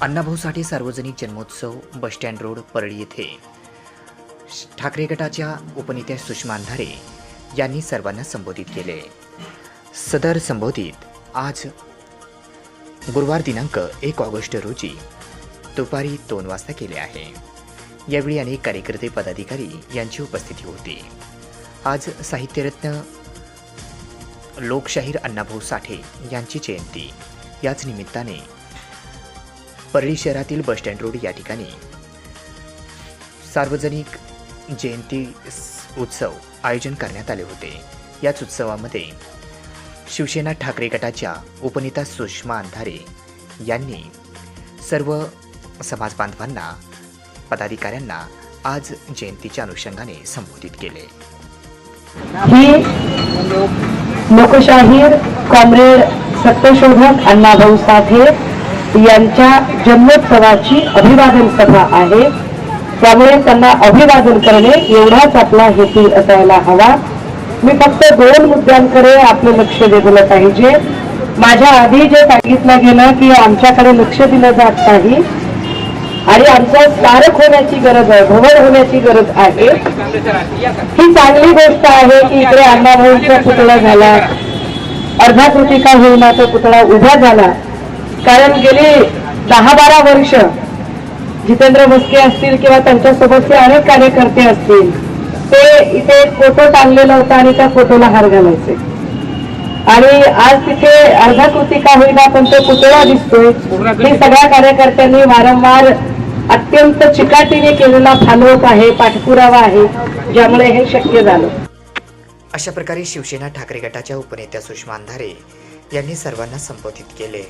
अण्णाभाऊ साठे सार्वजनिक जन्मोत्सव bus stand road Parli येथे. ठाकरे गटाच्या उपनेत्या सुषमा अंधारे यांनी सर्वांना संबोधित केले. सदर संबोधित आज गुरुवार दिनांक एक ऑगस्ट रोजी दुपारी दोन वाजता केले आहे. यावेळी अनेक कार्यकर्ते पदाधिकारी यांची उपस्थिती होती. आज साहित्यरत्न लोकशाहीर अण्णाभाऊ साठे यांची जयंती. याच निमित्ताने परळी शहरातील बसस्टँड रोड या ठिकाणी. सार्वजनिक जयंती उत्सव आयोजन करण्यात आले होते. याच उत्सवामध्ये शिवसेना ठाकरे गटाच्या उपनेता सुषमा अंधारे यांनी सर्व समाज बांधवांना पदाधिकाऱ्यांना आज जयंतीच्या अनुषंगाने संबोधित केले. ही लोकशाहीर कॉम्रेड सत्यशोधक अण्णाभाऊ साठे यांच्या जन्मोत्सवाची अभिवादन सभा आहे. त्यामुळे त्यांना अभिवादन करणे एवढाच आपला हेतू असायला हवा. मी फक्त दोन मुद्द्यांकडे आपलं लक्ष दिलं पाहिजे. माझ्या आधी जे सांगितलं गेलं की आमच्याकडे लक्ष दिलं जात नाही. आणि आमचं स्मारक होण्याची गरज आहे भवन होण्याची गरज आहे. ही चांगली गोष्ट आहे की इकडे अण्णाभाऊंचा पुतळा झाला अर्धा कृतिका होईना तो पुतळा उभा झाला. कारण गेली दहा बारा वर्ष जितेंद्र मस्के असतील किंवा त्यांच्यासोबतचे अनेक कार्यकर्ते असतील ते इथे एक फोटो टांगलेला होता आणि त्या फोटोला हार घालायचे. आणि आज तिथे अर्धा कृतिका होईना पण तो पुतळा दिसतोय. हे सगळ्या कार्यकर्त्यांनी वारंवार अत्यंत चिकाटीने केलेला फालोक आहे पाठपुरावा आहे ज्यामुळे हे शक्य झालं. अशा प्रकारे शिवसेना ठाकरे गटाच्या उपनेत्या सुषमा अंधारे यांनी सर्वांना संबोधित केले.